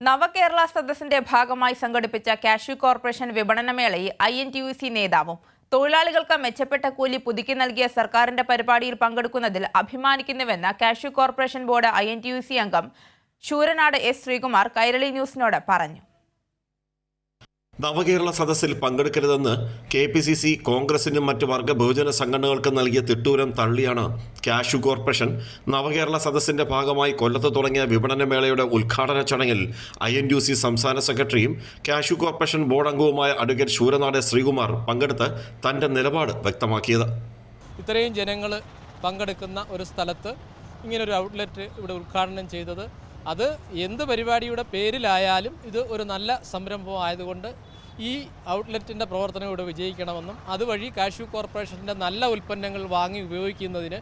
നവകേരള സദസ്സിന്റെ ഭാഗമായി സംഘടിപ്പിച്ച cashew corporation വിപണനമേളയിൽ I N T U C നേതാവും തൊഴിലാളികൾക്ക് മെച്ചപ്പെട്ട കൂലി പുതുക്കി നൽകിയ സർക്കാരിന്റെ പരിപാടിയിൽ പങ്കെടുക്കുന്നതിൽ അഭിമാനിക്കുന്നുവെന്ന് cashew corporation board I N T U C അംഗം ശൂരനാട് എസ് ശ്രീകുമാർ കൈരളി ന്യൂസിനോട് പറഞ്ഞു. നവകേരള സദസ്സിൽ പങ്കെടുക്കരുതെന്ന് കെ പി സി സി കോൺഗ്രസിനും മറ്റ് വർഗ ബഹുജന സംഘടനകൾക്ക് നൽകിയ തിട്ടൂരം തള്ളിയാണ് കാഷു കോർപ്പറേഷൻ. നവകേരള സദസ്സിന്റെ ഭാഗമായി കൊല്ലത്ത് തുടങ്ങിയ വിപണനമേളയുടെ ഉദ്ഘാടന ചടങ്ങിൽ ഐ എൻ യു സി സംസ്ഥാന സെക്രട്ടറിയും കാഷു കോർപ്പറേഷൻ ബോർഡ് അംഗവുമായ അഡ്വക്കേറ്റ് ശൂരനാട് ശ്രീകുമാർ പങ്കെടുത്ത് തന്റെ നിലപാട് വ്യക്തമാക്കിയത്. ഇത്രയും ജനങ്ങൾ പങ്കെടുക്കുന്ന ഒരു സ്ഥലത്ത് ഇങ്ങനൊരു ഔട്ട്ലെറ്റ് ഇവിടെ ഉദ്ഘാടനം ചെയ്തത് അത് എന്ത് പരിപാടിയുടെ പേരിലായാലും ഇത് ഒരു നല്ല സംരംഭം ആയതുകൊണ്ട് ഈ ഔട്ട്ലെറ്റിന്റെ പ്രവർത്തനം ഇവിടെ വിജയിക്കണമെന്നും അതുവഴി കാഷ്യൂ കോർപ്പറേഷന്റെ നല്ല ഉൽപ്പന്നങ്ങൾ വാങ്ങി ഉപയോഗിക്കുന്നതിന്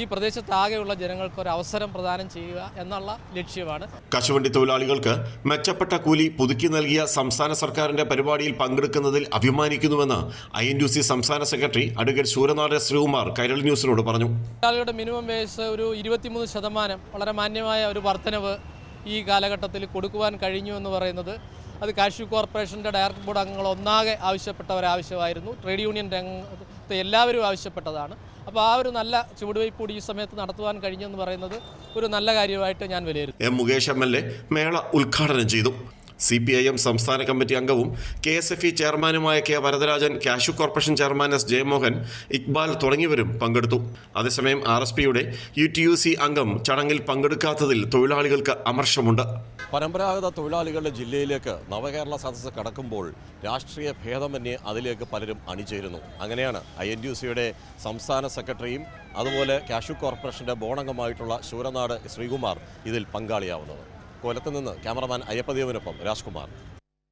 ഈ പ്രദേശത്താകെയുള്ള ജനങ്ങൾക്ക് ഒരു അവസരം പ്രദാനം ചെയ്യുക എന്നുള്ള ലക്ഷ്യമാണ്. കശുവണ്ടി തൊഴിലാളികൾക്ക് മെച്ചപ്പെട്ട കൂലി പുതുക്കി നൽകിയ സംസ്ഥാന സർക്കാരിന്റെ പരിപാടിയിൽ പങ്കെടുക്കുന്നതിൽ അഭിമാനിക്കുന്നുവെന്ന് ഐ എൻ യു സി സംസ്ഥാന സെക്രട്ടറി അഡ്വക്കേറ്റ് സൂര്യനാരായ ശ്രീകുമാർ കൈരളി ന്യൂസിനോട് പറഞ്ഞു. തൊഴിലാളികളുടെ മിനിമം വേസ് ഒരു ഇരുപത്തിമൂന്ന് ശതമാനം വളരെ മാന്യമായ ഒരു വർധനവ് ഈ കാലഘട്ടത്തിൽ കൊടുക്കുവാൻ കഴിഞ്ഞു എന്ന് പറയുന്നത് അത് കാഷ്യൂ കോർപ്പറേഷന്റെ ഡയറക്ടർ ബോർഡ് അംഗങ്ങൾ ഒന്നാകെ ആവശ്യപ്പെട്ട ഒരാവശ്യമായിരുന്നു ട്രേഡ് യൂണിയൻ രംഗത്തെ എല്ലാവരും ആവശ്യപ്പെട്ടതാണ്. അപ്പോൾ ആ ഒരു നല്ല ചുവടുവയ്പ് കൂടി ഈ സമയത്ത് നടത്തുവാൻ കഴിഞ്ഞെന്ന് പറയുന്നത് ഒരു നല്ല കാര്യമായിട്ട് ഞാൻ വിലയിരുത്തും M Mukesh M L A മേള ഉദ്ഘാടനം ചെയ്തു. സി പി ഐ എം സംസ്ഥാന കമ്മിറ്റി അംഗവും കെ എസ് എഫ് ഇ ചെയർമാനുമായ K Varadarajan cashew corporation chairman S Jayamohan Iqbal തുടങ്ങിയവരും പങ്കെടുത്തു. അതേസമയം ആർ എസ് പിയുടെ യു ടി യു സി അംഗം ചടങ്ങിൽ പങ്കെടുക്കാത്തതിൽ തൊഴിലാളികൾക്ക് അമർഷമുണ്ട്. പരമ്പരാഗത തൊഴിലാളികളുടെ ജില്ലയിലേക്ക് നവകേരള സദസ്സ് കടക്കുമ്പോൾ രാഷ്ട്രീയ ഭേദമന്യേ അതിലേക്ക് പലരും അണിചേരുന്നു. അങ്ങനെയാണ് ഐ എൻ സിയുടെ സംസ്ഥാന സെക്രട്ടറിയും അതുപോലെ കാഷു കോർപ്പറേഷന്റെ ബോണംഗമായിട്ടുള്ള ശൂരനാട് ശ്രീകുമാർ ഇതിൽ പങ്കാളിയാവുന്നത്. കൊല്ലത്ത് നിന്ന് ക്യാമറമാൻ അയ്യപ്പദേവിനൊപ്പം രാജ്കുമാർ.